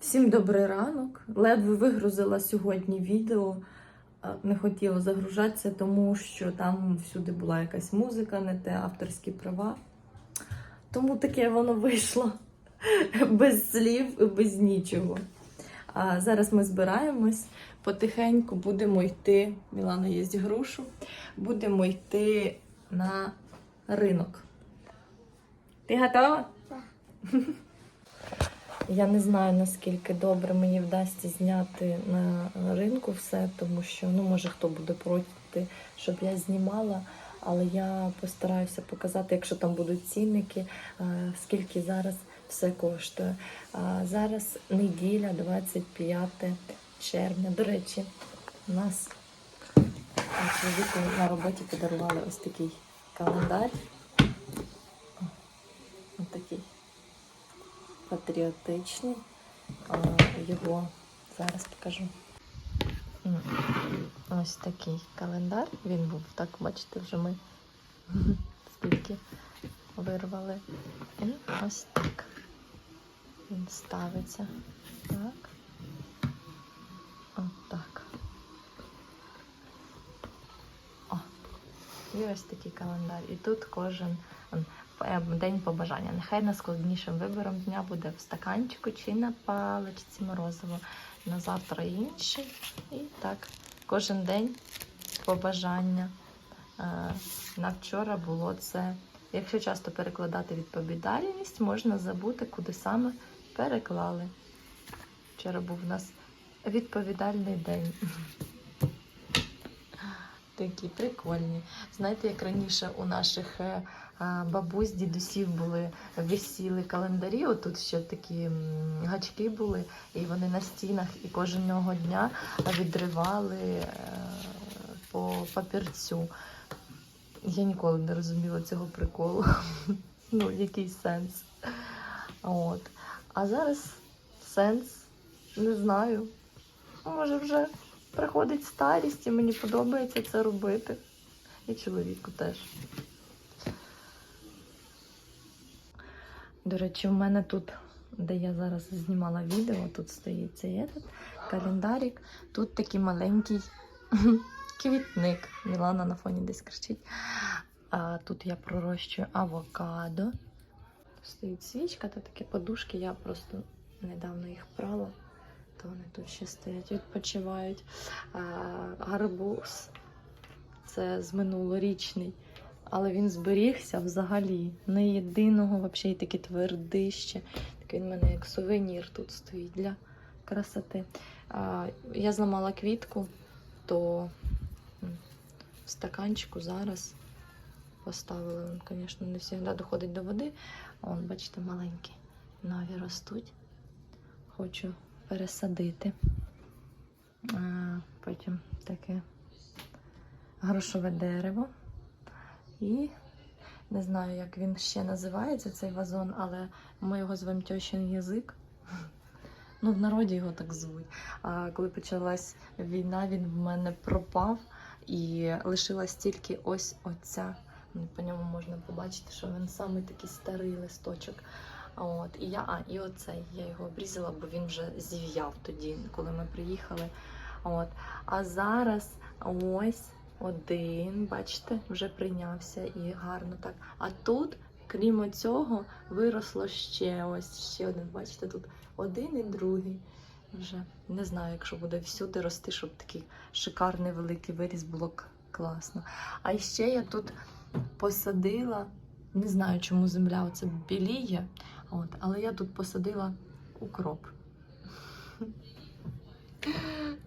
Всім добрий ранок. Ледве вигрузила сьогодні відео. Не хотіла загружатися, тому що там всюди була якась музика, не те авторські права. Тому таке воно вийшло без слів і без нічого. А зараз ми збираємось. Потихеньку будемо йти. Мілана їсть грушу. Будемо йти на ринок. Ти готова? Я не знаю, наскільки добре мені вдасться зняти на ринку все, тому що ну може хто буде проти, щоб я знімала. Але я постараюся показати, якщо там будуть цінники, е, скільки зараз все коштує. Зараз неділя, 25 червня. До речі, у нас е, чоловіку на роботі подарували ось такий календар. О, Ось такий патріотичний. А, Його зараз покажу. Ось такий календар. Він був так, бачите, вже ми скільки вирвали. І ось так. Він ставиться. Так. Отак. О. І ось такий календар. І тут кожен день побажання. Нехай найскладнішим вибором дня буде в стаканчику чи на паличці морозиво. На завтра інший. І так, кожен день побажання. Е, На вчора було це. Якщо часто перекладати відповідальність, можна забути, куди саме переклали. Вчора був у нас відповідальний день. Такі прикольні. Знаєте, як раніше у наших е, бабусь, дідусів були висіли календарі. Отут ще такі гачки були, і вони на стінах, і кожного дня відривали е, по папірцю. Я ніколи не розуміла цього приколу. Ну, який сенс. От. А зараз сенс не знаю. Може, вже приходить старість, і мені подобається це робити. І чоловіку теж. До речі, в мене тут, де я зараз знімала відео, тут стоїть цей календарик. Тут такий маленький квітник. Мілана на фоні десь кричить. А тут я пророщую авокадо. Стоїть свічка та такі подушки. Я просто недавно їх прала, то вони тут ще стоять, відпочивають. А, гарбуз це з минулорічний. Але він зберігся взагалі. Не єдиного, взагалі таке твердище. Такий він в мене як сувенір тут стоїть для красоти. Я зламала квітку, то в стаканчику зараз поставила. Він, звісно, не завжди доходить до води. Он, бачите, маленькі нові ростуть. Хочу пересадити. А, потім таке грошове дерево. І не знаю, як він ще називається, цей вазон, але ми його звемо тьощин язик. Ну, в народі його так звуть. А коли почалась війна, він в мене пропав і лишилась тільки ось оця. По ньому можна побачити, що він самий такий старий листочок. От, і я, а, і оцей, я його обрізала, бо він вже зів'яв тоді, коли ми приїхали. От. А зараз ось один, бачите, вже прийнявся і гарно так. А тут, крім цього, виросло ще ось ще один. Бачите, тут один і другий. Вже не знаю, якщо буде всюди рости, щоб такий шикарний великий виріс було класно. А ще я тут посадила, не знаю, чому земля оце біліє, от, але я тут посадила укроп.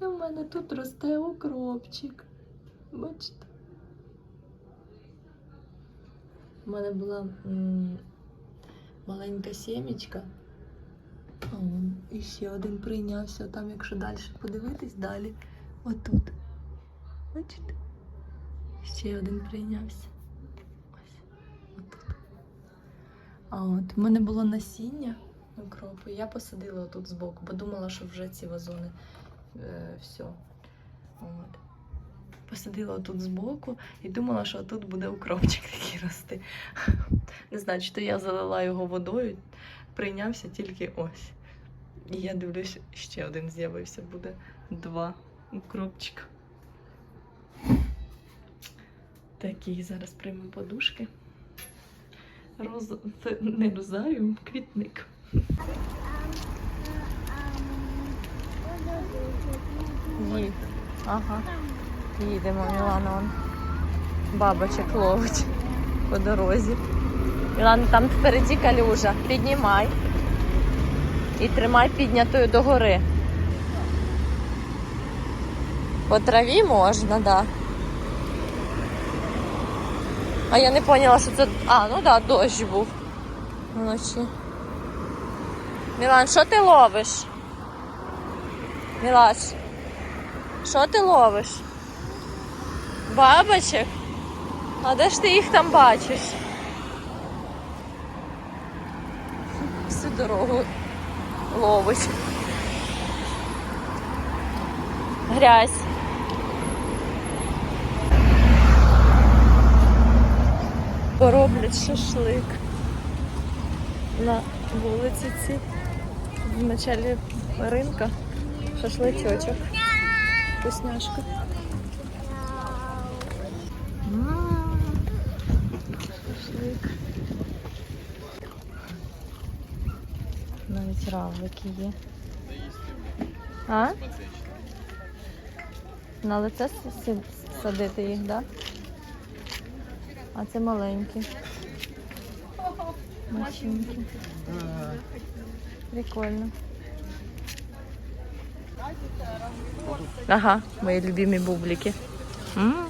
В мене тут росте укропчик. Бачите? У мене була маленька сімечка. Он і ще один прийнявся. Там, якщо далі подивитись, далі. Отут. Бачите? Ще один прийнявся. Ось. Отут. А от в мене було насіння укропу. Я посадила отут збоку, бо думала, що вже ці вазони е, все. От. Посадила тут збоку і думала, що тут буде укропчик такий рости. Не знаю, чи то я залила його водою, прийнявся тільки ось. І я дивлюсь, ще один з'явився, буде два укропчика. Такі зараз приймемо подушки. Роз... Не розаріум, квітник. Їд. Ага. Їдемо, Мілана. Он. Бабочок ловить по дорозі. Мілана, там впереді калюжа. Піднімай. І тримай піднятою догори. По траві можна, так. Да. А я не поняла, що це. А, ну так, да, дощ був вночі. Мілан, що ти ловиш? Мілаш, що ти ловиш? Бабочек? А де ж ти їх там бачиш? Всю дорогу ловить. Грязь. Пороблять шашлик на вулиці ці в началі ринка. Шашличочок. Вкусняшка. Шашлик. Навіть равлики є. А? На лице садити їх, так? Да? А це маленькі. Машинки. Прикольно. Ага, мої любимі бублики. М. Ну,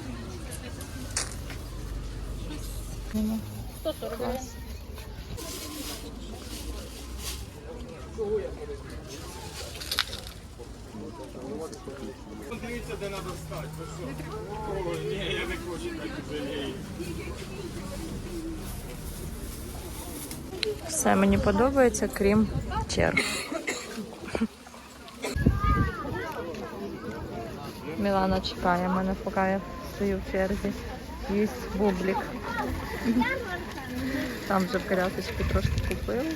Дивіться, де треба стати. О, ні, я не хочу так жалію. Все мені подобається, крім черг. Мілана чекає мене, поки я стою в черзі. Їсть бублік. Там вже в трошки купили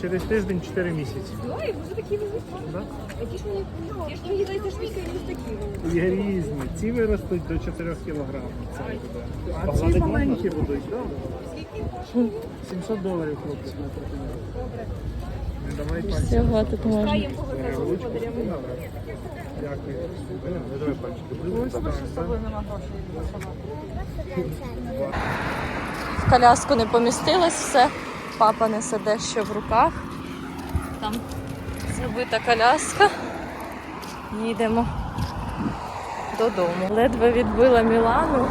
Через тиждень 4 місяці. Ой, вже такі великі. Да? Які ж вони, я ж мені здається, що тільки ось такі. Є різні. Ці виростуть до 4 кг. А ці маленькі будуть, так? 700 доларів хлопець на Добре. Всього тут можна. В коляску не помістилось все. Папа несе дещо в руках. Там забита коляска. Їдемо додому. Ледве відбила Мілану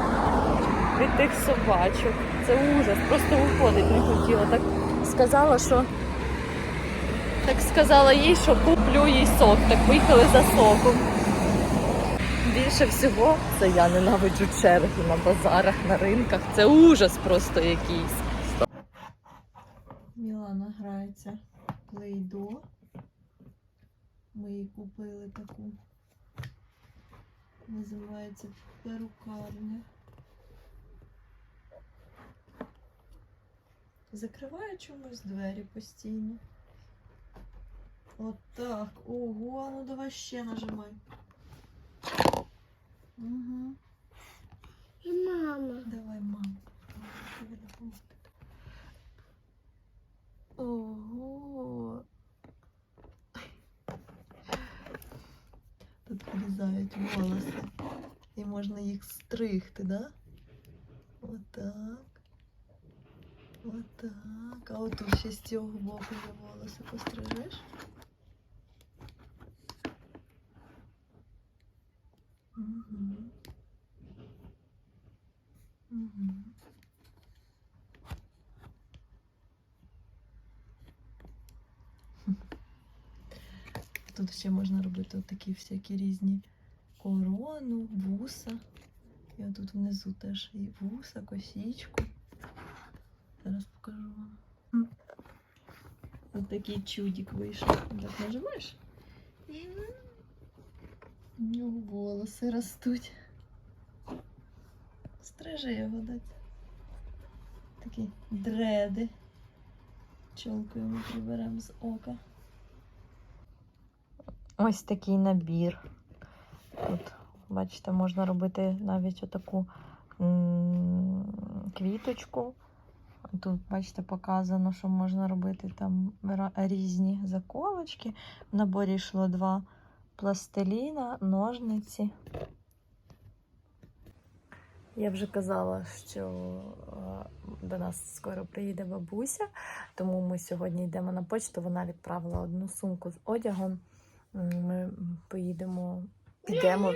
від тих собачок. Це ужас, просто виходить не хотіла. Так сказала, що так сказала їй, що куплю їй сок. Так поїхали за соком. Більше всього це я ненавиджу черги на базарах, на ринках. Це ужас просто якийсь. Мілана грається плейдо. Ми їй купили таку. Називається перукарня. Закриває чомусь двері постійно. Отак. Ого, ну давай ще нажимай. Угу. Мама. Давай, мам. Тобі допомогти. Ого. Тут вирізають волоси. І можна їх стригти, да? Отак. Отак. А отут ще з цього боку є волоси пострижеш. Тут ще можна робити такі всякі різні корону, вуса. І отут внизу теж і вуса, косічку. Зараз покажу вам. М. такий чудик вийшов. Так нажимаєш? У нього волоси ростуть. Стрижи його дать. Такі дреди. Чолку йому приберемо з ока. Ось такий набір. Тут, бачите, можна робити навіть отаку квіточку. Тут, бачите, показано, що можна робити там різні заколочки. В наборі йшло два пластиліна, ножниці. Я вже казала, що е, до нас скоро приїде бабуся, тому ми сьогодні йдемо на почту. Вона відправила одну сумку з одягом. Ми поїдемо, підемо,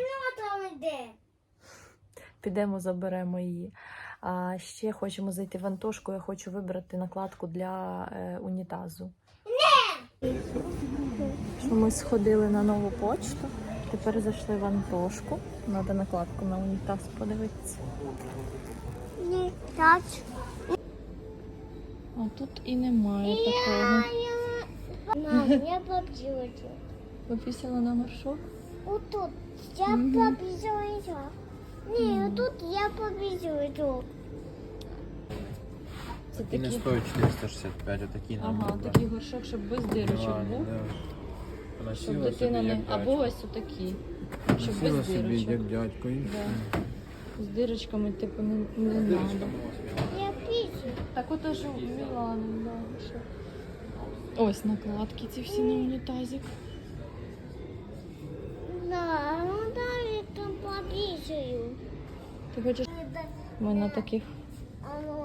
підемо, заберемо її. А ще хочемо зайти в Антошку. Я хочу вибрати накладку для е, унітазу. Що ми сходили на нову почту. Тепер зайшли в Антошку. Треба накладку на унітаз подивитися. Не так. А тут і немає такого. Мам, я побила. Попісила на горшок. Отут. Я побила. Ні, отут я побила. Це І не стоїть 465, а такі нам ага, такий горшок, щоб без дирочок був. Щоб дитина собі, не. як Або дядько. ось отакі. Щоб Носила без собі, дирочок. як дядько. і Да. З дирочками, типу, не, не. Надо. Я пісню. Так от аж у Мілану, да, що. Ось накладки ці всі на унітазик. Да, ну далі там побіжую. Ти хочеш? Ми на таких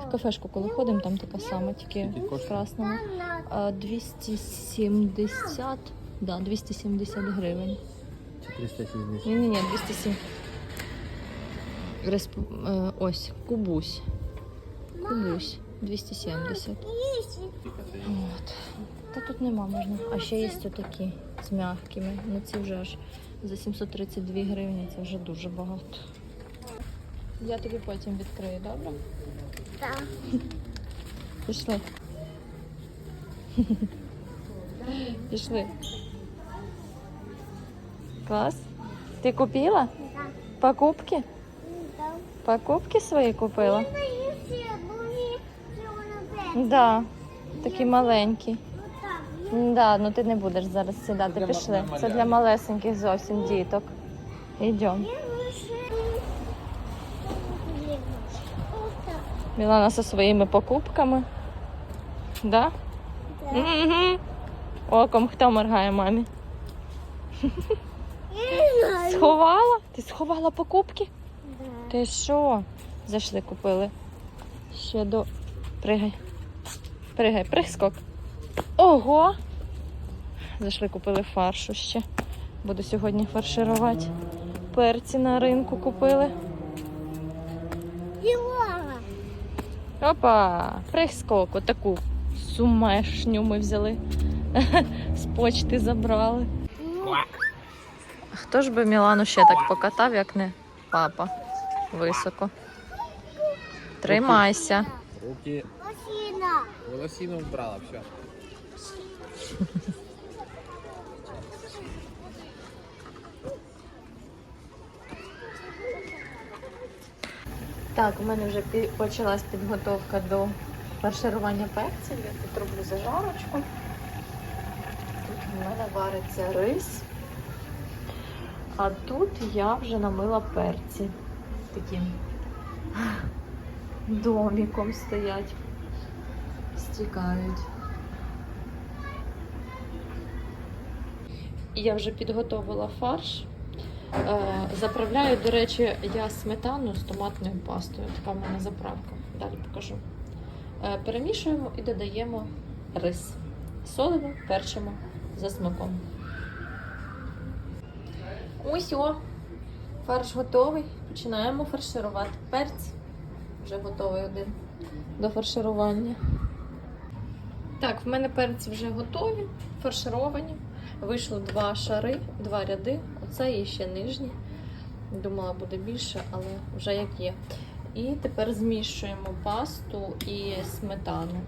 в кафешку, коли ходимо, там така сама, тільки Скільки в коштує? красному. 270, да, 270 гривень. 460. Ні, ні, ні, 207. Респ... е, Ось, кубусь. Кубусь. 270. От. Та тут нема можна. А ще є такі з м'якими. Ну ці вже аж за 732 гривні, це вже дуже багато. Я тобі потім відкрию, добре? Так. Пішли. Пішли. Клас. Ти купила? Так. Покупки? Так. Покупки свої купила? Да. Такі маленькі. Да, ну ти не будеш зараз сідати. Для Пішли. Це для малесеньких зовсім діток. Йдемо. Мілана зі своїми покупками. Да? Так. Угу. Оком хто моргає мамі? Сховала? Ти сховала покупки? Да. Ти що? Зайшли, купили. Ще до. Пригай. Пригай, прискок. Ого! Зайшли, купили фаршу ще. Буду сьогодні фарширувати. Перці на ринку купили. Ділала. Опа! Прискок, отаку сумешню ми взяли. З почти забрали. Хто ж би Мілану ще так покатав, як не папа високо. Тримайся. Руки Машина. волосину вбрала, все. Так, у мене вже почалась підготовка до фарширування перців. Я тут роблю зажарочку. Тут у мене вариться рис. А тут я вже намила перці. Таким доміком стоять. Стікають. Я вже підготовила фарш. Е, Заправляю, до речі, я сметану з томатною пастою. Така в мене заправка. Далі покажу. Е, Перемішуємо і додаємо рис. Солимо, перчимо за смаком. Ось о, фарш готовий. Починаємо фарширувати перць. Вже готовий один до фарширування. Так, в мене перці вже готові, фаршировані. Вийшло два шари, два ряди. Оце і ще нижні. Думала, буде більше, але вже як є. І тепер змішуємо пасту і сметану.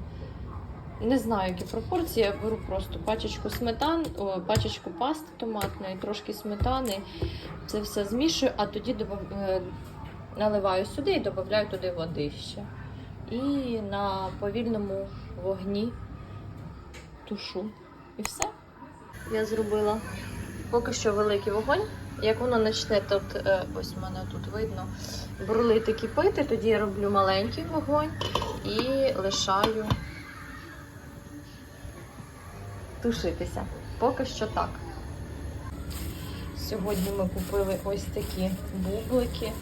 Не знаю, які пропорції. Я беру просто пачечку сметан, о, пачечку пасти томатної, трошки сметани. Це все змішую, а тоді добав- е, наливаю сюди і додаю туди води ще. І на повільному вогні тушу. І все. Я зробила поки що великий вогонь. Як воно почне тут, е, ось мене тут видно, бурлити кипити, тоді я роблю маленький вогонь і лишаю тушитися. Поки що так. Сьогодні ми купили ось такі бублики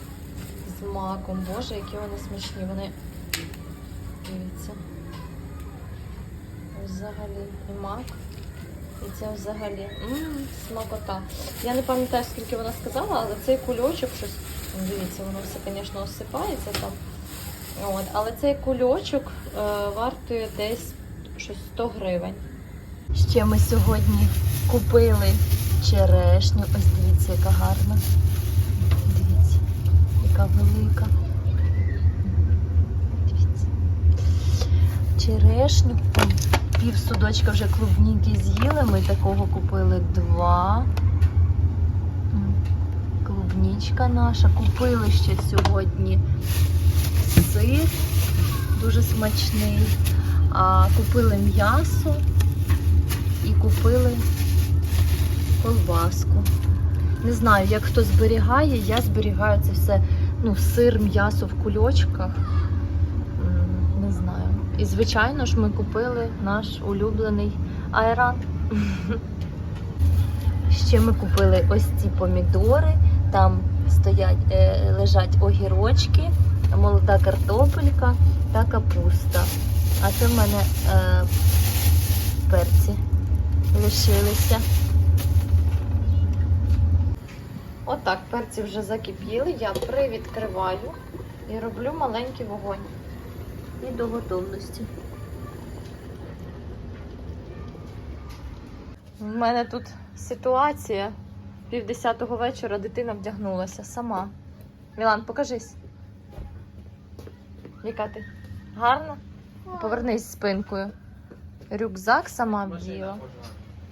з маком. Боже, які вони смачні. Вони дивіться. Взагалі і мак. І це взагалі м смакота. Я не пам'ятаю, скільки вона сказала, але цей кульочок щось. Дивіться, воно все, звісно, осипається там. От, але цей кульочок е, вартує десь щось 100 гривень. Ще ми сьогодні купили черешню. Ось дивіться, яка гарна. Дивіться, яка велика. Дивіться. Черешню. Пів судочка вже клубніки з'їли. Ми такого купили два. Клубнічка наша. Купили ще сьогодні сир. Дуже смачний. А, купили м'ясо і купили колбаску. Не знаю, як хто зберігає, я зберігаю це все, ну, сир, м'ясо в кульочках. Не знаю. І, звичайно ж, ми купили наш улюблений айран. Ще ми купили ось ці помідори, там стоять, е, лежать огірочки, молода картопелька та капуста. А це в мене е, перці лишилися. Отак, перці вже закипіли, я привідкриваю і роблю маленький вогонь. І до готовності. У мене тут ситуація. Пів десятого вечора дитина вдягнулася сама. Мілан, покажись. Яка ти? Гарна? Повернись спинкою. Рюкзак сама вділа.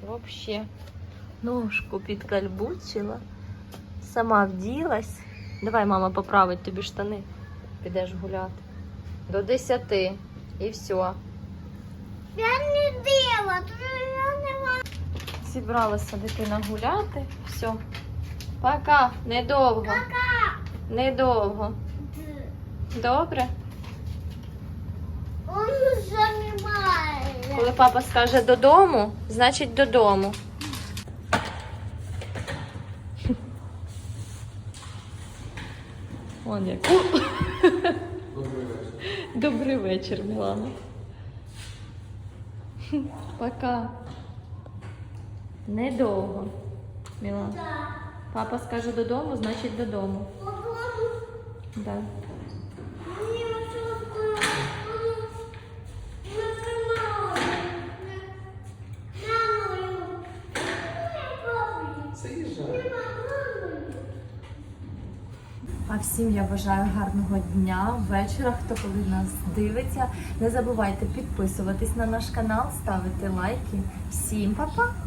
Вообще. Ножку підкальбучила. Сама вділась. Давай, мама, поправить тобі штани. Підеш гуляти. До 10. І все. Я не дила, я не маю. Зібралася дитина гуляти. Все. Пока. Недовго. Пока. Недовго. Добре? Он занимает. Коли папа скаже додому, значить додому. Вон як. Добрий вечір, Мілана. Пока. Недовго. Мілана. Папа скаже додому, значить додому. Да. Мені оце накривало. Мамою. Заїжджай. А всім я бажаю гарного дня, вечора, хто коли нас дивиться. Не забувайте підписуватись на наш канал, ставити лайки. Всім па-па!